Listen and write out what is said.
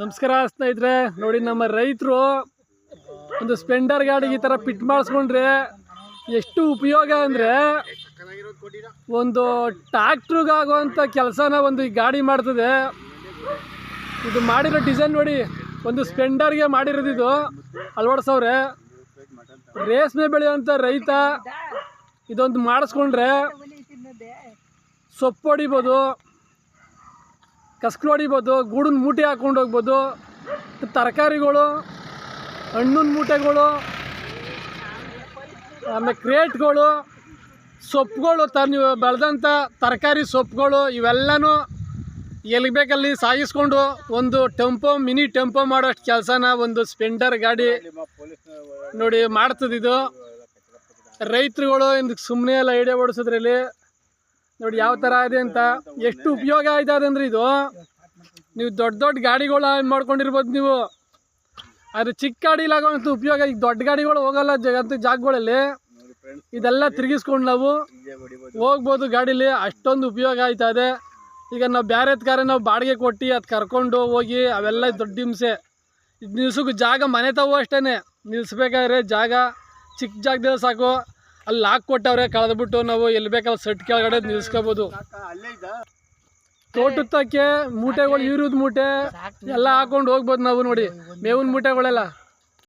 ನಮಸ್ಕಾರ ಸ್ನೇಹಿತರೆ. ನೋಡಿ ನಮ್ಮ ರೈತರು ಒಂದು ಸ್ಪೆಂಡರ್ ಗಾಡಿಗೆ ಈ ಥರ ಪಿಟ್ ಮಾಡಿಸ್ಕೊಂಡ್ರೆ ಎಷ್ಟು ಉಪಯೋಗ ಅಂದರೆ ಒಂದು ಟ್ಯಾಕ್ಟ್ರಿಗಾಗುವಂಥ ಕೆಲಸನ ಒಂದು ಈ ಗಾಡಿ ಮಾಡ್ತದೆ. ಇದು ಮಾಡಿರೋ ಡಿಸೈನ್ ನೋಡಿ, ಒಂದು ಸ್ಪೆಂಡರ್ಗೆ ಮಾಡಿರೋದು ಇದು ಅಳವಡಿಸವ್ರೆ. ರೇಷ್ಮೆ ಬೆಳೆಯುವಂಥ ರೈತ ಇದೊಂದು ಮಾಡಿಸ್ಕೊಂಡ್ರೆ ಸೊಪ್ಪು ಹೊಡಿಬೋದು. ಕಸ್ಕ್ಲು ಹೊಡಿಬೋದು ಗೂಡನ್ನ ಮೂಟೆ ಹಾಕ್ಕೊಂಡು ಹೋಗ್ಬೋದು, ತರಕಾರಿಗಳು, ಹಣ್ಣಿನ ಮೂಟೆಗಳು, ಆಮೇಲೆ ಕ್ರೇಟ್ಗಳು, ಸೊಪ್ಪುಗಳು ತ ನೀವು ಬೆಳೆದಂಥ ತರಕಾರಿ ಸೊಪ್ಪುಗಳು ಇವೆಲ್ಲನೂ ಎಲ್ಲಿ ಬೇಕಲ್ಲಿ ಸಾಗಿಸ್ಕೊಂಡು ಒಂದು ಟೆಂಪೋ, ಮಿನಿ ಟೆಂಪೋ ಮಾಡೋಷ್ಟು ಕೆಲಸನ ಒಂದು ಸ್ಪೆಂಡರ್ ಗಾಡಿ ನೋಡಿ ಮಾಡ್ತದಿದು. ರೈತರುಗಳು ಇಂದಕ್ಕೆ ಸುಮ್ಮನೆ ಎಲ್ಲ ಐಡಿಯಾ ಓಡಿಸೋದ್ರಲ್ಲಿ ನೋಡಿ ಯಾವ ಥರ ಇದೆ ಅಂತ ಎಷ್ಟು ಉಪಯೋಗ ಇದೆ ಅಂದ್ರೆ ಇದು. ನೀವು ದೊಡ್ಡ ದೊಡ್ಡ ಗಾಡಿಗಳು ಮಾಡ್ಕೊಂಡಿರ್ಬೋದು ನೀವು. ಆದರೆ ಚಿಕ್ಕ ಗಾಡಿಲಾಗೋಂಥ ಉಪಯೋಗ ಈಗ ದೊಡ್ಡ ಗಾಡಿಗಳು ಹೋಗಲ್ಲ ಜಗತ್ತು ಜಾಗಗಳಲ್ಲಿ. ಇದೆಲ್ಲ ತಿರುಗಿಸ್ಕೊಂಡು ನಾವು ಹೋಗ್ಬೋದು ಗಾಡೀಲಿ. ಅಷ್ಟೊಂದು ಉಪಯೋಗ ಆಯ್ತಾ ಇದೆ. ಈಗ ನಾವು ಬೇರೆ ಕಾರೇ ನಾವು ಬಾಡಿಗೆ ಕೊಟ್ಟು ಅದು ಕರ್ಕೊಂಡು ಹೋಗಿ ಅವೆಲ್ಲ ದೊಡ್ಡ ಹಿಂಸೆ. ಇದು ಜಾಗ ಮನೆ ತಾವು ಅಷ್ಟೇ ನಿಲ್ಲಿಸ್ಬೇಕಾದ್ರೆ ಜಾಗ. ಚಿಕ್ಕ ಜಾಗದಲ್ಲಿ ಸಾಕು. ಅಲ್ಲಿ ಲಾಕ್ ಕೊಟ್ಟವ್ರೆ ಕಳೆದ್ಬಿಟ್ಟು ನಾವು ಎಲ್ಲಿ ಬೇಕಲ್ಲಿ ಸೆಟ್ ಕೆಳಗಡೆ ನಿಲ್ಸ್ಕೋಬೋದು. ತೋಟಕ್ಕೆ ಮೂಟೆಗಳು ಇರೋದು ಮೂಟೆ ಎಲ್ಲ ಹಾಕೊಂಡು ಹೋಗ್ಬೋದು ನಾವು ನೋಡಿ. ಮೇವಿನ ಮೂಟೆಗಳೆಲ್ಲ.